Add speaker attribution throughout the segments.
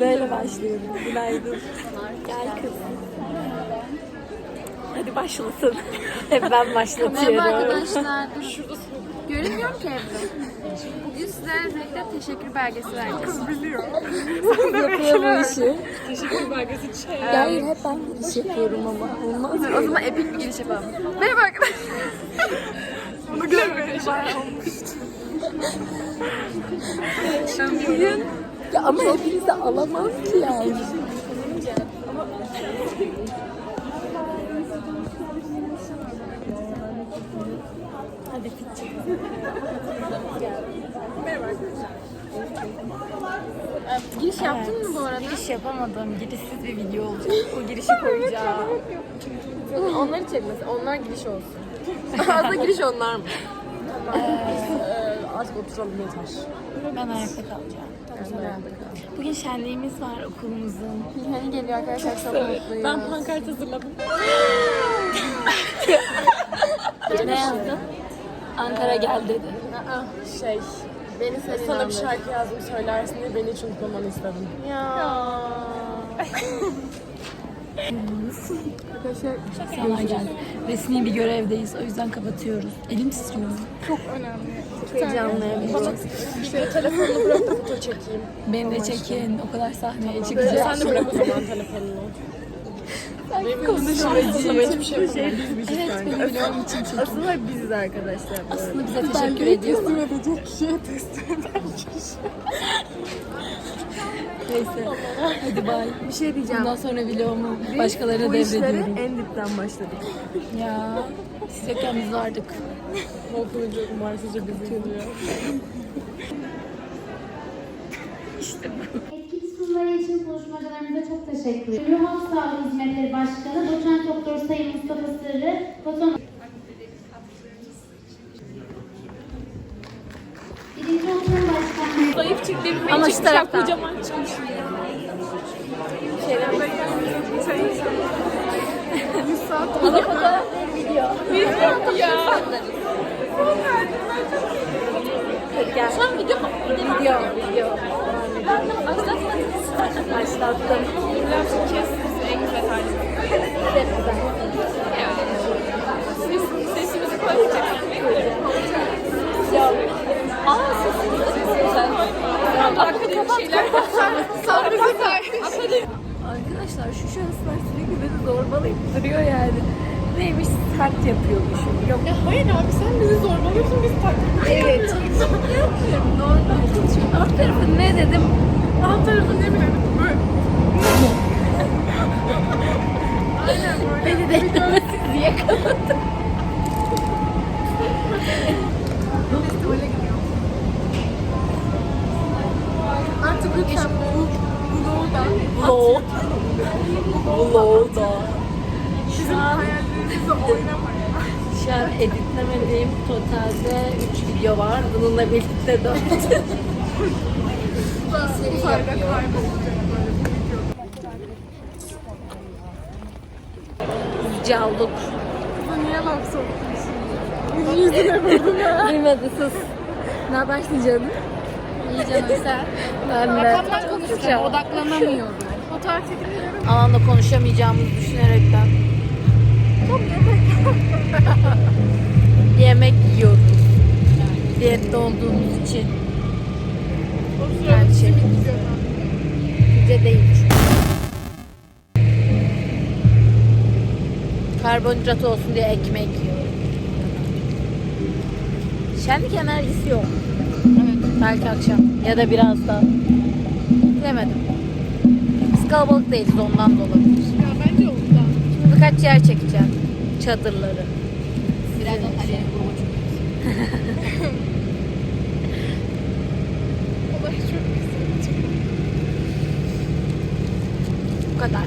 Speaker 1: Böyle başlıyorum. Günaydın. Gel kız. Hadi başlasın. Hep ben
Speaker 2: Merhaba
Speaker 1: başlatıyorum.
Speaker 2: arkadaşlar. Görünmüyor ki evde. Bugün size birlikte teşekkür belgesi vereceğiz.
Speaker 1: Yapıyor bu işi. Teşekkür belgesi çek. Hayır hep ben giriş yapıyorum ama. Olmaz
Speaker 2: O zaman epik bir giriş yapalım. Merhaba arkadaşlar. Bunu görmedim. Bugün
Speaker 1: Ya ama hepinizi alamam ki yani. Hadi pitçik.
Speaker 2: giriş yaptın mı bu arada?
Speaker 1: Giriş yapamadım. Girişsiz bir video olacak. O girişi koyacağım.
Speaker 2: Onları çekmesin. Onlar giriş olsun. Aslında giriş onlar mı?
Speaker 1: Artık oturalım yeter. Ben ayakta kalacağım. Bugün şenliğimiz var okulumuzun.
Speaker 2: Hani geliyor arkadaşlar çok mutluyuz.
Speaker 1: Ben pankart hazırladım. ne yazdın? Ankara gel dedi.
Speaker 3: Şey,
Speaker 2: Beni
Speaker 3: sana bir
Speaker 2: inandır.
Speaker 3: şarkı yazdım söylersin diye beni hiç unutmamanı istedim.
Speaker 1: Sana gel. Resmi bir görevdeyiz. O yüzden kapatıyoruz. Elim titriyor.
Speaker 2: Heyecanlıyım.
Speaker 3: Şöyle telefonunu bırak da foto çekeyim.
Speaker 1: Beni de çekin. O kadar sahneye çıkacağım.
Speaker 3: Sen de bırak o zaman telefonunu. Benim
Speaker 1: konuşmacıyım.
Speaker 3: hiçbir şey yok.
Speaker 1: Evet beni vlogum için çekin.
Speaker 2: Aslında biziz arkadaşlar.
Speaker 1: Aslında bize teşekkür ediyorlar.
Speaker 3: edecek kişiye teslim eden kişi.
Speaker 1: Neyse. Hadi bay.
Speaker 2: Bir şey diyeceğim.
Speaker 1: Bundan sonra vlogumu başkalarına
Speaker 2: Bu
Speaker 1: devrediyorum.
Speaker 2: en dipten başladık.
Speaker 1: Ya. Siz yokken biz vardık.
Speaker 3: Okuyunca umarsızca bizi izliyor.
Speaker 4: Etkin sunumları için konuşmacılarımıza çok teşekkür ederim. Ruh Sağlığı Hizmetleri Başkanı Doçent Doktor Sayın Mustafa Sırrı, Foton
Speaker 3: Zayıf çiftlerim
Speaker 1: Ama şu taraftan.
Speaker 3: kocaman çıkmış.
Speaker 1: Hadi gel. Şu an video mu? Video. Video. Başlattım.
Speaker 3: Birazcık kes, en güzel hali.
Speaker 1: Evet
Speaker 3: sesimizi mi?
Speaker 1: Ya. Aa sesiniz de çok güzel.
Speaker 3: Arkada bir şeyler Sen bizi takip
Speaker 1: Arkadaşlar şu şahıslar sürekli beni zorbalayıp duruyor yani. Neymiş sert yapıyormuşum. Yok
Speaker 3: Ya hayır abi sen bizi zorbalıyorsun biz takip
Speaker 1: Evet. Yapmıyorum normal konuşuyorum. Alt tarafı ne dedim?
Speaker 3: Alt tarafı ne bileyim böyle.
Speaker 1: Beni de siz yakaladı. Video var. Bununla birlikte 4.
Speaker 3: Uzayda kaybolacak böyle bu video.
Speaker 1: Calluk.
Speaker 3: Kıza niye sokuyorsun? Yüzü yüzüne vurdun ha.
Speaker 1: Duymadı sus. Ne yaparsın canım?
Speaker 2: İyi canım sen.
Speaker 1: Ben de.
Speaker 2: Rakamlar konuşacağım. Odaklanamıyorum.
Speaker 3: Fotoğraf çekiliyorum.
Speaker 1: Alanda konuşamayacağımızı düşünerekten. Yemek yiyoruz. Diyette olduğumuz için.
Speaker 3: Yani şey.
Speaker 1: Pide değil. Karbonhidrat olsun diye ekmek. Şenlik enerjisi yok. Evet. Belki akşam ya da biraz daha. Bilemedim. Biz kalabalık değiliz ondan da olabilir.
Speaker 3: Ya bence ondan.
Speaker 1: Şimdi birkaç yer çekeceğim. Çadırları.
Speaker 2: Birazdan her yere
Speaker 1: Kadar.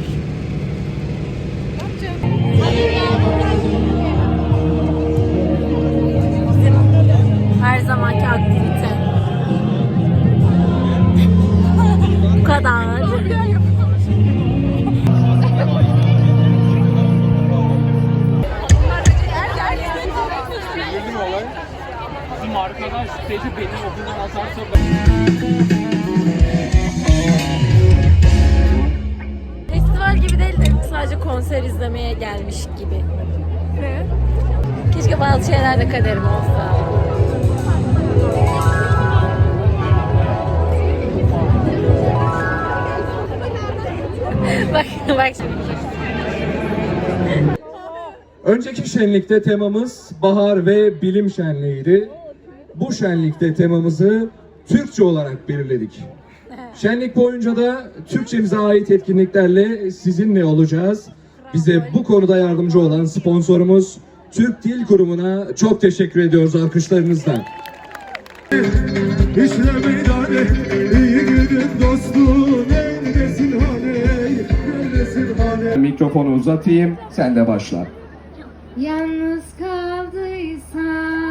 Speaker 5: Önceki şenlikte temamız bahar ve bilim şenliğiydi. Bu şenlikte temamızı Türkçe olarak belirledik. Şenlik boyunca da Türkçemize ait etkinliklerle sizinle olacağız. Bize bu konuda yardımcı olan sponsorumuz Türk Dil Kurumu'na çok teşekkür ediyoruz alkışlarınızla.
Speaker 6: İşte meydane iyi gidin dostum Neredesin Neredesin
Speaker 5: Mikrofonu uzatayım, sen de başla.
Speaker 4: Yalnız kaldıysan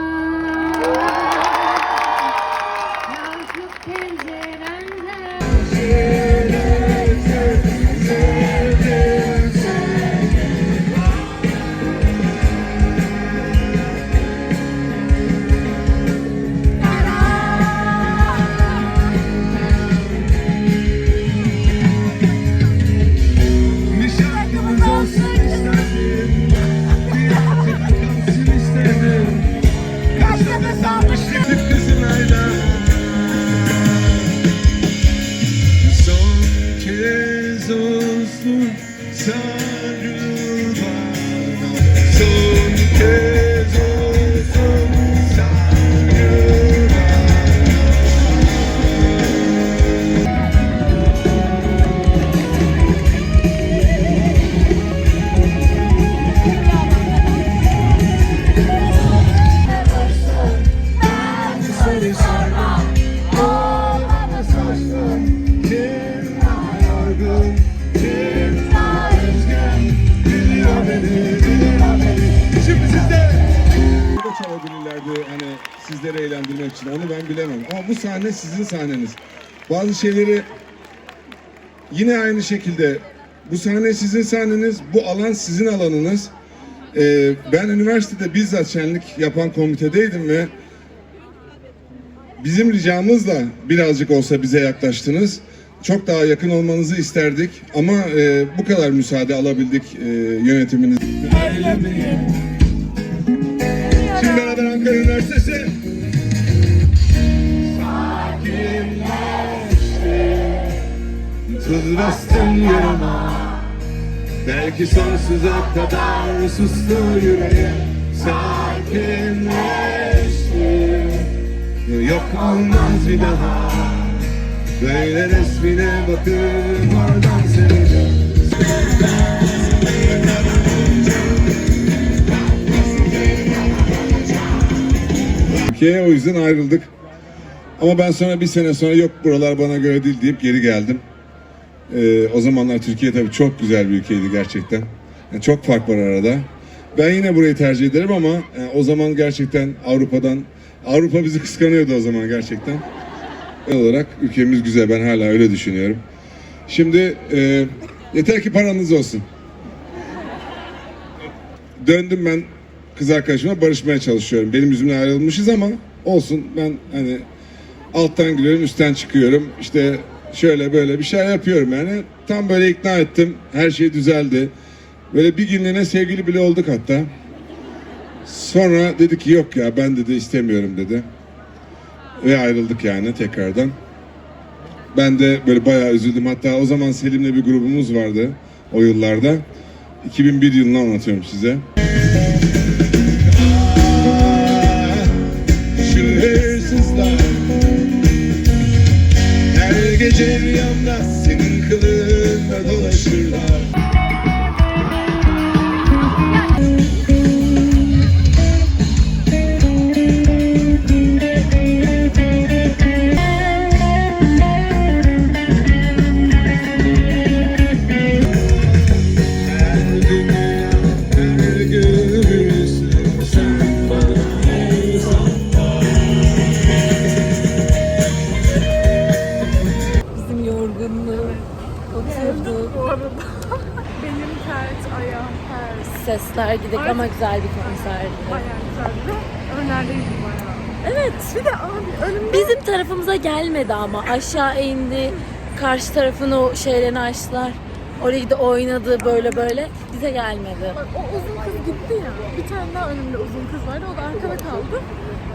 Speaker 7: bu sahne sizin sahneniz. Bazı şeyleri yine aynı şekilde bu sahne sizin sahneniz, bu alan sizin alanınız. Ee, ben üniversitede bizzat şenlik yapan komitedeydim ve bizim ricamızla birazcık olsa bize yaklaştınız. Çok daha yakın olmanızı isterdik ama e, bu kadar müsaade alabildik e, yönetiminiz. Şimdi
Speaker 6: Tuz bastın yarama Belki sonsuza kadar sustu yüreğim. Sakinleşti. Yok olmaz bir daha. Böyle resmine bakıp oradan seyredin
Speaker 7: Türkiye'ye o yüzden ayrıldık. Ama ben sonra bir sene sonra yok buralar bana göre değil deyip geri geldim. Ee, o zamanlar Türkiye tabii çok güzel bir ülkeydi gerçekten. Yani çok fark var arada. Ben yine burayı tercih ederim ama e, o zaman gerçekten Avrupa'dan Avrupa bizi kıskanıyordu o zaman gerçekten. Genel olarak ülkemiz güzel. Ben hala öyle düşünüyorum. Şimdi e, yeter ki paranız olsun. Döndüm ben kız arkadaşıma barışmaya çalışıyorum. Benim yüzümden ayrılmışız ama olsun ben hani alttan giriyorum üstten çıkıyorum. İşte şöyle böyle bir şeyler yapıyorum yani. Tam böyle ikna ettim. Her şey düzeldi. Böyle bir günlüğüne sevgili bile olduk hatta. Sonra dedi ki yok ya ben dedi istemiyorum dedi. Ve ayrıldık yani tekrardan. Ben de böyle bayağı üzüldüm. Hatta o zaman Selim'le bir grubumuz vardı o yıllarda. 2001 yılını anlatıyorum size.
Speaker 6: Şu hırsızlar gece rüyamda
Speaker 1: Sesler gidik ama güzel bir konserdi.
Speaker 3: Bayağı güzeldi. Önerdeydim bayağı.
Speaker 1: Evet.
Speaker 3: Bir de abi önümde
Speaker 1: Bizim tarafımıza gelmedi ama aşağı indi. Karşı tarafın o şeylerini açtılar. Oraya da oynadı böyle böyle. Bize gelmedi.
Speaker 3: Bak o uzun kız gitti ya. Bir tane daha önümde uzun kız vardı. O da arkada kaldı.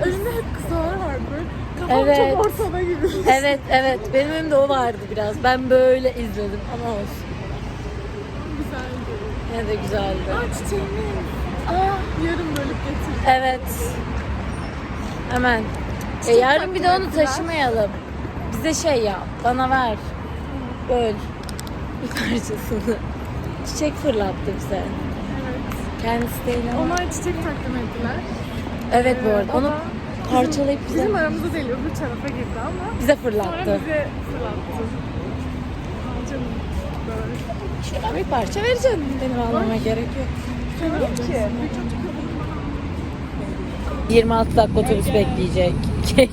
Speaker 3: Önümde hep kısalar vardı. Kafam
Speaker 1: Evet.
Speaker 3: çok ortada gibi.
Speaker 1: Evet evet benim önümde o vardı biraz. Ben böyle izledim ama olsun. Yine de güzeldi.
Speaker 3: Aa çiçeğimi. Aa yarım bölüp getirdim.
Speaker 1: Evet. Hemen. E, yarın bir de onu taşımayalım. Bize şey yap. Bana ver. Böl. Bir parçasını. Çiçek fırlattı bize.
Speaker 3: Evet.
Speaker 1: Kendisi değil ama.
Speaker 3: Onlar çiçek takdim ettiler.
Speaker 1: Evet bu
Speaker 3: Ee,
Speaker 1: arada. Onu
Speaker 3: da
Speaker 1: parçalayıp bize,
Speaker 3: Bizim aramızda değil öbür tarafa girdi ama
Speaker 1: bize
Speaker 3: sonra
Speaker 1: fırlattı.
Speaker 3: bize fırlattı. Aa, Canım.
Speaker 1: Şuradan bir parça vereceğim. Benim almama gerek yok.
Speaker 3: Sen alacaksın.
Speaker 1: 26 dakika otobüs bekleyecek. Geç.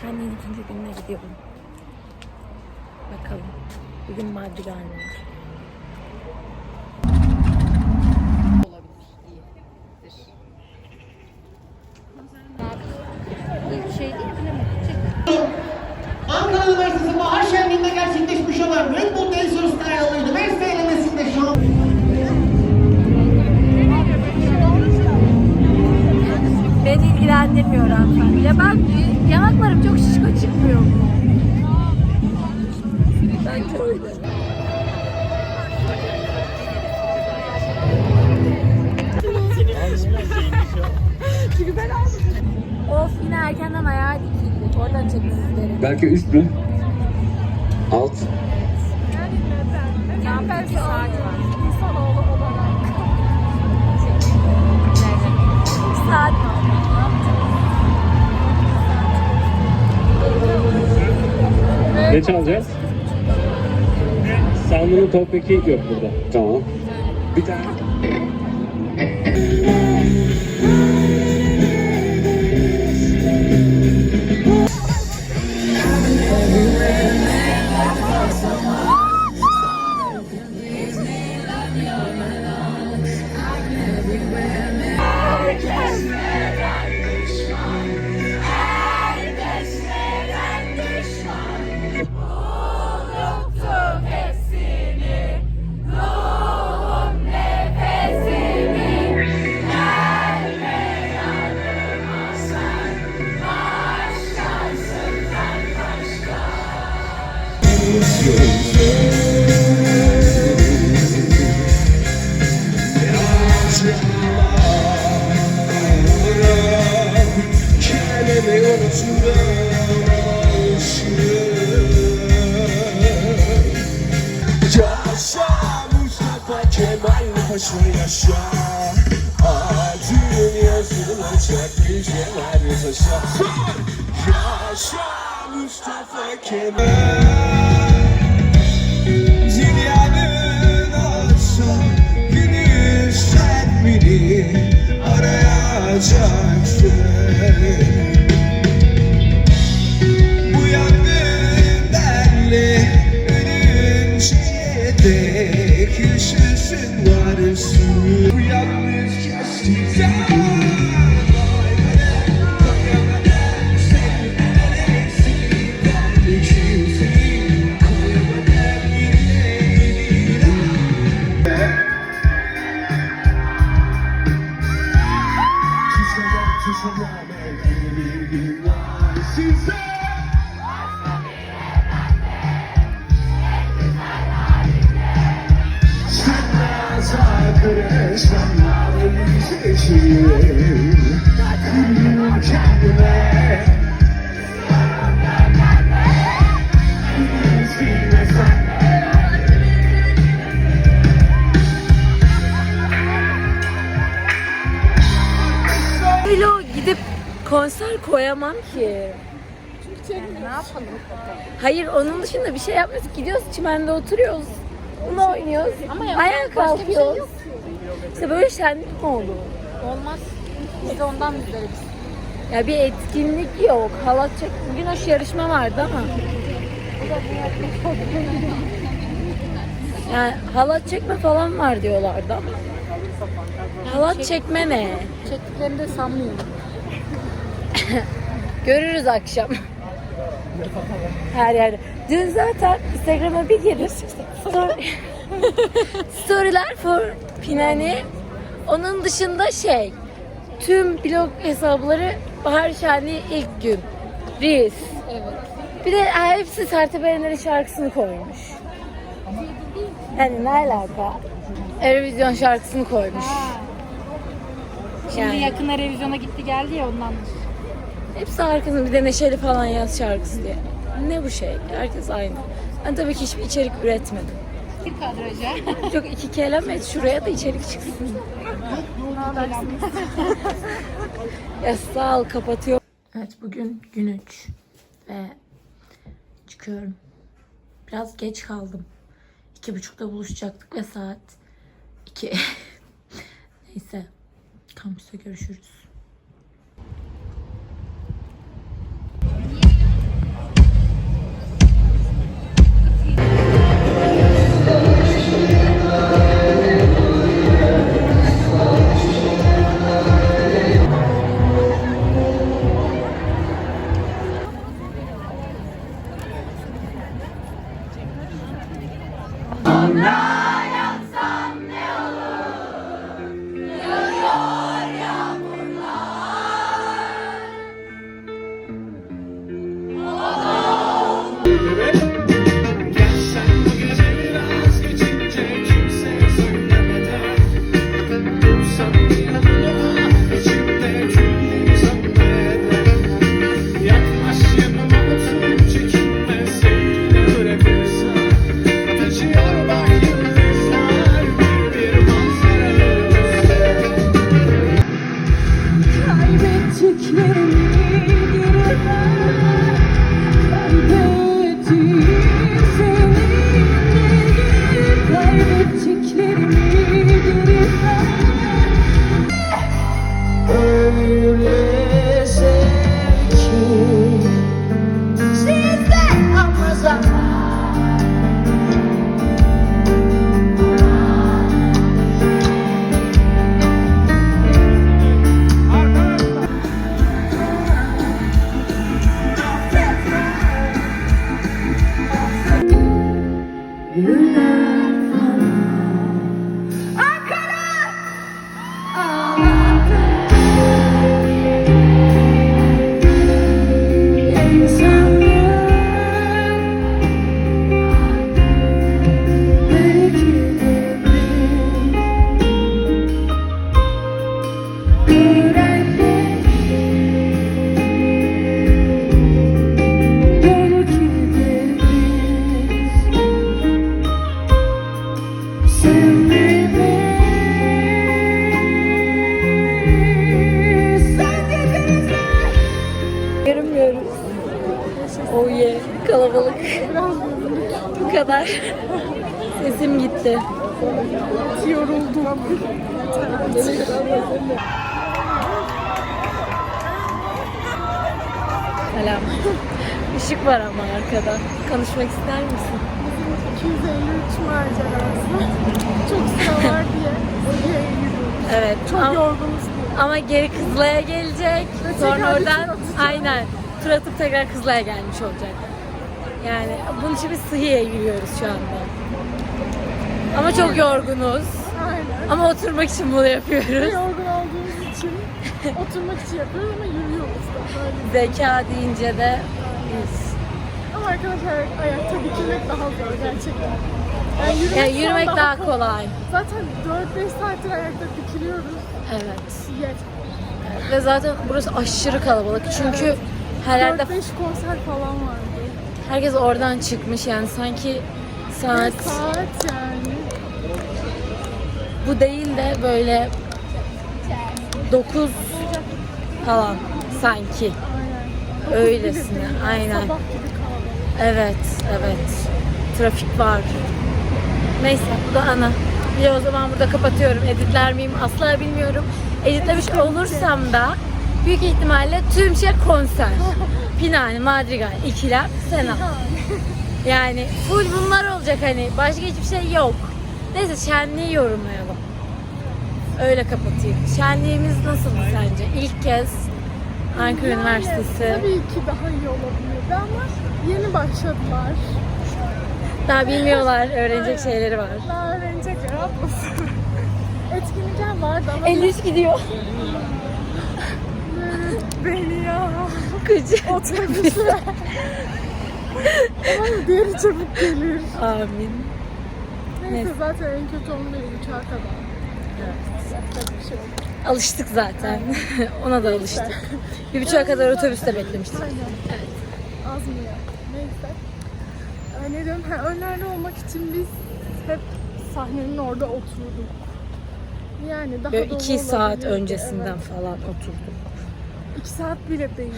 Speaker 1: Kendinin ikinci gününe gidiyorum. Bakalım. Bugün maddi var.
Speaker 8: Olan Red Bull Dancer Style üniversite elemesinde şampiyon
Speaker 1: Beni ilgilendirmiyor hanımefendi. Ya ben yanaklarım çok şişko çıkmıyor mu? Bence öyle. Of yine erkenden ayağa dikildik. Oradan çekmek isterim.
Speaker 5: Belki üst mü?
Speaker 3: Belki saat var. İnsanoğlu olarak.
Speaker 1: Saat
Speaker 9: Ne çalacağız? Sound'un topeki yok burada.
Speaker 5: Tamam. Bir tane.
Speaker 6: Paşa yaşa. Acın yazılacak geceler taşa. Yaşa Mustafa Kemal. Dünyanın olsa günü sen beni arayacaksın varsın Bu
Speaker 1: dışında bir şey yapmıyoruz. Gidiyoruz çimende oturuyoruz. Bunu oynuyoruz. Ama Ayağa kalkıyoruz. İşte böyle şenlik mi olur?
Speaker 2: Olmaz. Biz de ondan müzdaripiz.
Speaker 1: Ya bir etkinlik yok. Halat çek. Bugün aşı yarışma vardı ama. Yani halat çekme falan var diyorlardı ama. Halat çekme ne?
Speaker 2: Çektiklerini de sanmıyorum.
Speaker 1: Görürüz akşam. Her yerde. Dün zaten Instagram'a bir girdim. Story- Storyler for Pinani. Onun dışında şey, tüm blog hesapları Bahar Şenliği ilk gün. Reels. Evet. Bir de hepsi Sertab Erener'in şarkısını koymuş. Yani ne alaka? Eurovision şarkısını koymuş.
Speaker 2: Şimdi yakında revizyona gitti geldi ya ondan.
Speaker 1: Hepsi arkasında bir de Neşeli falan yaz şarkısı diye. Ne bu şey? Herkes aynı. Ben tabii ki hiçbir içerik üretmedim.
Speaker 2: Bir kadraja.
Speaker 1: Çok iki kelam et şuraya da içerik çıksın. ya sağ ol kapatıyor. Evet bugün gün 3 ve çıkıyorum. Biraz geç kaldım. İki buçukta buluşacaktık ve saat iki. Neyse kampüste görüşürüz. Selam. Işık var ama arkada. Konuşmak ister misin?
Speaker 3: 253 macerası. Çok sıra var diye.
Speaker 1: Evet.
Speaker 3: Çok
Speaker 1: ama,
Speaker 3: yorgunuz.
Speaker 1: ama geri Kızılay'a gelecek. Sonra
Speaker 3: tekrar bir
Speaker 1: oradan aynen tur atıp tekrar Kızılay'a gelmiş olacak. Yani bunun için biz Sıhiye'ye yürüyoruz şu anda. Ama çok yorgunuz. Ama oturmak için bunu yapıyoruz.
Speaker 3: yorgun olduğumuz için oturmak için yapıyoruz ama yürüyoruz da böyle.
Speaker 1: Zeka deyince de biz.
Speaker 3: Ama arkadaşlar ayakta dikilmek daha zor gerçekten. Yani yürümek,
Speaker 1: Yani yürümek daha
Speaker 3: kolay.
Speaker 1: kolay.
Speaker 3: Zaten 4-5 saattir ayakta dikiliyoruz.
Speaker 1: Evet.
Speaker 3: Yet.
Speaker 1: Ve zaten burası aşırı kalabalık. Çünkü her yerde
Speaker 3: 4-5 konser falan vardı.
Speaker 1: herkes oradan çıkmış yani sanki saat
Speaker 3: Saat yani.
Speaker 1: Bu değil de böyle 9 falan sanki. Öylesine, aynen. Evet, evet. Trafik var. Neyse bu ana. Bir o zaman burada kapatıyorum. Editler miyim asla bilmiyorum. Editlemiş olursam da büyük ihtimalle tüm şey konser. Pinani, Madrigal, İkilem, Sena. Yani full bunlar olacak hani. Başka hiçbir şey yok. Neyse şenliği yorumlayalım. Öyle kapatayım. Şenliğimiz nasıldı sence? İlk kez Ankara Üniversitesi.
Speaker 3: Tabii ki daha iyi olabilirdi ama yeni başladılar.
Speaker 1: Daha bilmiyorlar, öğrenecek şeyleri var.
Speaker 3: Daha öğrenecekler atmasın. Etkinlikler vardı ama
Speaker 1: Eliş gidiyor.
Speaker 3: beni ya.
Speaker 1: Kıcı.
Speaker 3: Otobüsle. Umarım diğeri çabuk gelir.
Speaker 1: Amin.
Speaker 3: Neyse
Speaker 1: Neyse.
Speaker 3: zaten en kötü 11 uçağa kadar. Yapacak bir şey yok.
Speaker 1: Alıştık zaten. Ona da alıştık. Bir buçuğa kadar otobüste beklemiştik.
Speaker 3: Aynen. Az mı ya? Neyse. Ee, ne diyorum? Ha, önlerde olmak için biz hep sahnenin orada oturduk. Yani daha
Speaker 1: Böyle iki saat öncesinden
Speaker 3: evet.
Speaker 1: falan oturduk.
Speaker 3: İki saat bile değil.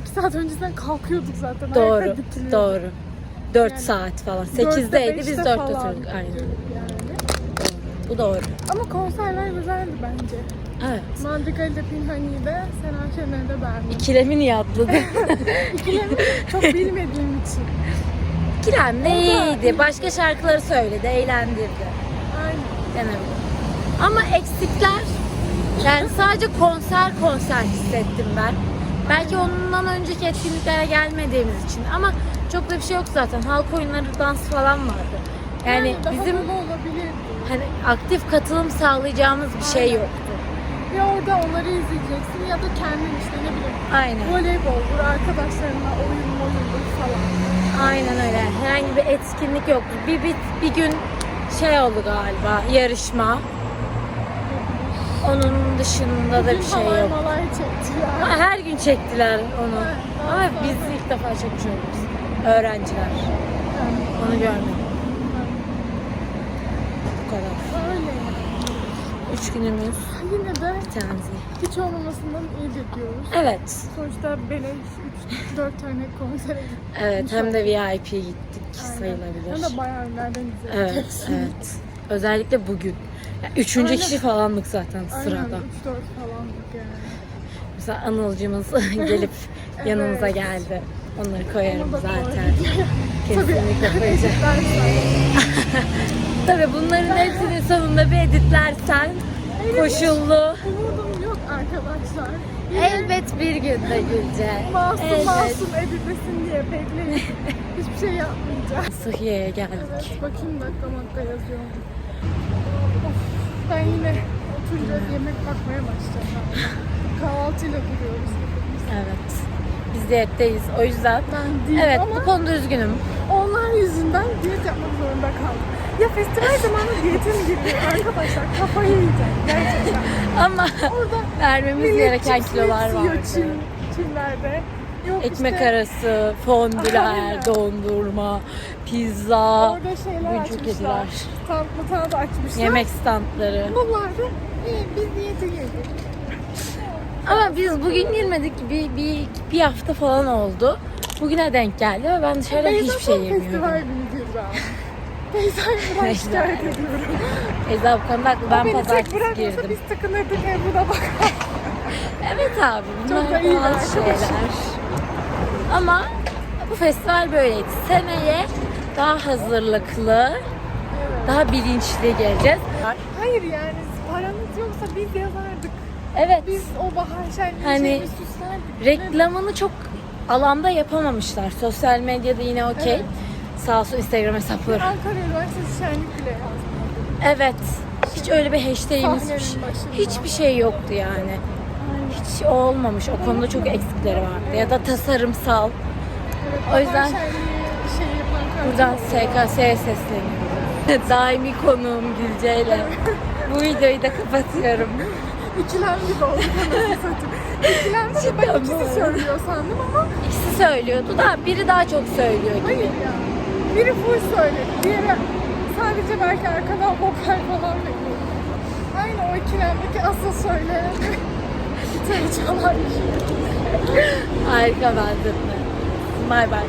Speaker 3: İki saat öncesinden kalkıyorduk zaten.
Speaker 1: Doğru, doğru. 4
Speaker 3: Yani
Speaker 1: saat falan.
Speaker 3: Dörtte,
Speaker 1: 8'deydi
Speaker 3: beşte
Speaker 1: biz 4'te
Speaker 3: falan
Speaker 1: oturduk. Aynen.
Speaker 3: Yani.
Speaker 1: Bu doğru.
Speaker 3: Ama konserler güzeldi bence.
Speaker 1: Evet.
Speaker 3: Madrigal'de Pinhani'de, Sena Şener'de beğendim.
Speaker 1: İkilemi niye atladı?
Speaker 3: İkilemi çok bilmediğim için.
Speaker 1: İkilem de iyiydi. Başka şarkıları söyledi, eğlendirdi.
Speaker 3: Aynen.
Speaker 1: Denebilir. Ama eksikler yani sadece konser konser hissettim ben. Belki ondan önceki etkinliklere gelmediğimiz için ama çok da bir şey yok zaten. Halk oyunları, dans falan vardı. Yani
Speaker 3: daha
Speaker 1: bizim. Hani aktif katılım sağlayacağımız bir şey yoktu.
Speaker 3: Ya orada onları izleyeceksin ya da kendin işte ne bileyim
Speaker 1: Aynen.
Speaker 3: voleyboldur, arkadaşlarınla oyun oyundur falan.
Speaker 1: Aynen öyle. Herhangi bir etkinlik yoktu. Bir, bir, bir gün şey oldu galiba, yarışma. Onun dışında da bir şey
Speaker 3: Halay
Speaker 1: yok.
Speaker 3: malay çektiler.
Speaker 1: Ama her gün çektiler onu.
Speaker 3: Evet,
Speaker 1: Ama biz ilk defa çekmiş oluyoruz. Öğrenciler. Onu görmedim. Bu kadar.
Speaker 3: Öyle yani.
Speaker 1: Üç günümüz
Speaker 3: Yine de
Speaker 1: tanesi.
Speaker 3: hiç olmamasından iyidir diyoruz.
Speaker 1: Evet.
Speaker 3: Sonuçta beleş 3-4 tane konsere gittik.
Speaker 1: Evet. Hem de VIP gittik
Speaker 3: Aynen.
Speaker 1: sayılabilir.
Speaker 3: Hem de bayağı önlerden izledik.
Speaker 1: Evet. Evet. Özellikle bugün. Yani üçüncü
Speaker 3: Aynen.
Speaker 1: kişi falandık zaten
Speaker 3: Aynen 3-4
Speaker 1: sırada.
Speaker 3: falandık yani.
Speaker 1: Mesela Anılcımız gelip yanımıza
Speaker 3: Evet.
Speaker 1: geldi. Onları koyarım
Speaker 3: Onu da
Speaker 1: zaten.
Speaker 3: koyduk.
Speaker 1: Kesinlikle koyacağım.
Speaker 3: Editlersen.
Speaker 1: Tabii bunların hepsini sonunda bir editlersen koşullu.
Speaker 3: Umudum yok arkadaşlar. Yine
Speaker 1: Elbet bir gün de Gülce.
Speaker 3: Masum
Speaker 1: Elbet.
Speaker 3: masum editlesin diye bekleyip hiçbir şey yapmayacağım.
Speaker 1: Sıhhiye'ye geldik.
Speaker 3: Evet bakayım dakika makka yazıyor. mu? Of, ben yine oturacağız yemek bakmaya başlayacağım. Kahvaltıyla duruyoruz. hepimiz.
Speaker 1: Evet. Biz diyetteyiz. O yüzden
Speaker 3: Ben değil
Speaker 1: evet
Speaker 3: ama
Speaker 1: bu konuda üzgünüm.
Speaker 3: onlar yüzünden diyet yapmak zorunda kaldım. Ya festival zamanı diyete mi giriyor arkadaşlar? Kafayı yiyeceğim gerçekten.
Speaker 1: Ama
Speaker 3: Orada
Speaker 1: vermemiz
Speaker 3: millet
Speaker 1: gereken
Speaker 3: cips
Speaker 1: kilolar
Speaker 3: yiyor
Speaker 1: vardı.
Speaker 3: Çin, Çinlerde. Yok
Speaker 1: Ekmek
Speaker 3: işte,
Speaker 1: arası, fondüler,
Speaker 3: Aynen.
Speaker 1: dondurma, pizza,
Speaker 3: Orada şeyler açmışlar.
Speaker 1: yediler.
Speaker 3: Tanıtma da açmışlar.
Speaker 1: yemek standları.
Speaker 3: Bunlar da iyi biz diyete girdik.
Speaker 1: Ama biz bugün girmedik. Bir, bir, bir hafta falan oldu. Bugüne denk geldi ve ben dışarıda
Speaker 3: Beyza
Speaker 1: hiçbir şey
Speaker 3: Festival
Speaker 1: yemiyorum.
Speaker 3: günü Gülra. Beyza'yı şikayet ediyorum.
Speaker 1: Beyza bu konuda haklı.
Speaker 3: O
Speaker 1: Ben
Speaker 3: beni tek
Speaker 1: pazartesi
Speaker 3: bırakmasa
Speaker 1: girdim.
Speaker 3: biz tıkınırdık Ebru'da bak.
Speaker 1: Evet abi
Speaker 3: Çok
Speaker 1: bunlar
Speaker 3: bir
Speaker 1: bazı şeyler. Ama bu festival böyleydi. Seneye daha hazırlıklı, daha bilinçli geleceğiz.
Speaker 3: Hayır yani paramız yoksa biz yazardık.
Speaker 1: Evet.
Speaker 3: Biz o bahar şenliği
Speaker 1: Hani
Speaker 3: süslerdik.
Speaker 1: reklamını çok alanda yapamamışlar. Sosyal medyada yine okey.
Speaker 3: Evet.
Speaker 1: Sağ olsun Instagram hesapları.
Speaker 3: Ankara Üniversitesi şenlik bile yazmadı.
Speaker 1: Evet. Hiç öyle bir hashtagimiz şey- hiçbir şey yoktu yani. Hiç olmamış. O konuda çok eksikleri vardı. Ya da tasarımsal.
Speaker 3: Evet,
Speaker 1: O yüzden-
Speaker 3: şey
Speaker 1: Buradan SKS'ye sesleniyorum. Daimi konuğum Gülce'yle. Bu videoyu da kapatıyorum.
Speaker 3: İkilem gibi oldu. İkilemde de ben ikisi söylüyor sandım ama
Speaker 1: İkisi söylüyordu da biri daha çok söylüyor gibi.
Speaker 3: hayır ya. Biri full söyledi. Diğeri sadece belki arkadan vokal falan veriyor. Aynı o ikilemdeki asıl söyleyen gitarı çalar.
Speaker 1: Harika benzetme. Bay bay.